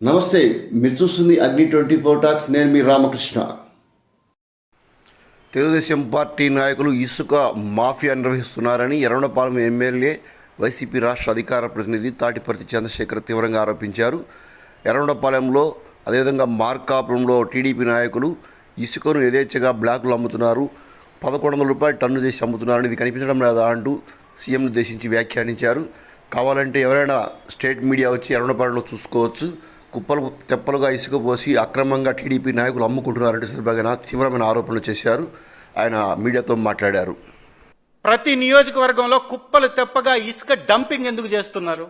నమస్తే మీరు చూస్తుంది అగ్ని ట్వంటీ ఫోర్ టాక్స్ నేను మీ రామకృష్ణ. తెలుగుదేశం పార్టీ నాయకులు ఇసుక మాఫియా నిర్వహిస్తున్నారని ఎర్రవనపాలెం ఎమ్మెల్యే వైసీపీ రాష్ట్ర అధికార ప్రతినిధి తాటిపర్తి చంద్రశేఖర్ తీవ్రంగా ఆరోపించారు. ఎర్రవనపాలెంలో అదేవిధంగా మార్కాపురంలో టీడీపీ నాయకులు ఇసుకను యథేచ్ఛగా బ్లాకులు అమ్ముతున్నారు. పదకొండు వందల రూపాయలు టన్ను చేసి అమ్ముతున్నారని ఇది కనిపించడం లేదా అంటూ సీఎంను ఉద్దేశించి వ్యాఖ్యానించారు. కావాలంటే ఎవరైనా స్టేట్ మీడియా వచ్చి ఎర్రవనపాలెంలో చూసుకోవచ్చు. కుప్పలు తెప్పలుగా ఇసుక పోసి అక్రమంగా టీడీపీ నాయకులు అమ్ముకుంటున్నారంటే సందర్భంగా తీవ్రమైన ఆరోపణలు చేశారు. ఆయన మీడియాతో మాట్లాడారు. ప్రతి నియోజకవర్గంలో కుప్పలు తెప్పగా ఇసుక డంపింగ్ ఎందుకు చేస్తున్నారు?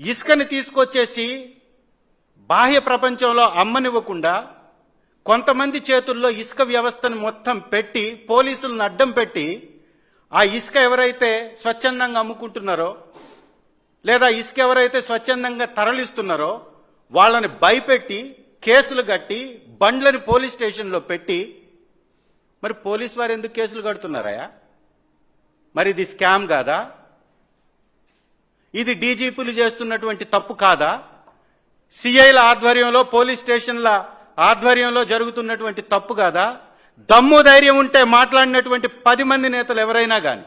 ఇసుకని తీసుకొచ్చేసి బాహ్య ప్రపంచంలో అమ్మనివ్వకుండా కొంతమంది చేతుల్లో ఇసుక వ్యవస్థను మొత్తం పెట్టి పోలీసులను అడ్డం పెట్టి ఆ ఇసుక ఎవరైతే స్వచ్ఛందంగా అమ్ముకుంటున్నారో లేదా ఇసుక ఎవరైతే స్వచ్ఛందంగా తరలిస్తున్నారో వాళ్ళని భయపెట్టి కేసులు కట్టి బండ్లని పోలీస్ స్టేషన్లో పెట్టి మరి పోలీస్ వారు ఎందుకు కేసులు కడుతున్నారయా మరి ఇది స్కామ్ కాదా? ఇది డీజీపీలు చేస్తున్నటువంటి తప్పు కాదా? సిఐల ఆధ్వర్యంలో పోలీస్ స్టేషన్ల ఆధ్వర్యంలో జరుగుతున్నటువంటి తప్పు కాదా? దమ్ము ధైర్యం ఉంటే మాట్లాడినటువంటి పది మంది నేతలు ఎవరైనా కానీ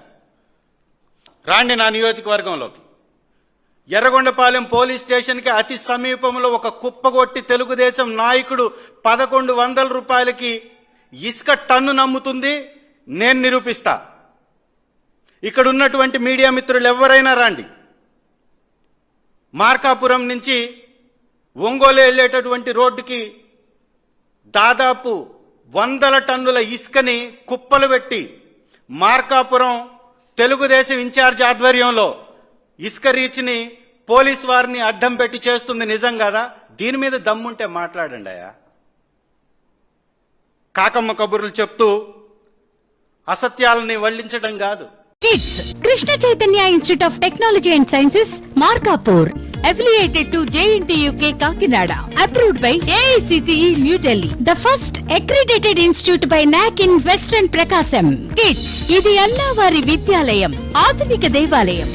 రాండి నా నియోజకవర్గంలోకి. ఎర్రగొండపాలెం పోలీస్ స్టేషన్కి అతి సమీపంలో ఒక కుప్పగొట్టి తెలుగుదేశం నాయకుడు పదకొండు వందల రూపాయలకి ఇసుక టన్ను నమ్ముతుంది. నేను నిరూపిస్తా. ఇక్కడ ఉన్నటువంటి మీడియా మిత్రులు ఎవరైనా రండి. మార్కాపురం నుంచి ఒంగోలు వెళ్ళేటటువంటి రోడ్డుకి దాదాపు వందల టన్నుల ఇసుకని కుప్పలు పెట్టి మార్కాపురం తెలుగుదేశం ఇన్ఛార్జ్ ఆధ్వర్యంలో ఇసుక రీచ్ని పోలీస్ వారిని అడ్డం పెట్టి చేస్తుంది నిజం కదా? దీని మీద దమ్ముంటే మాట్లాడండి అయ్యా. కాకమ్మ కబుర్లు చెప్తూ అసత్యాలని వల్లించడం కాదు. Kids Krishna Chaitanya institute of technology and sciences Markapur affiliated to JNTUK Kakinada approved by AICTE new Delhi the first accredited institute by NAAC in western Prakasam kids ఇది అన్నావారి విద్యాలయం ఆధునిక దేవాలయం.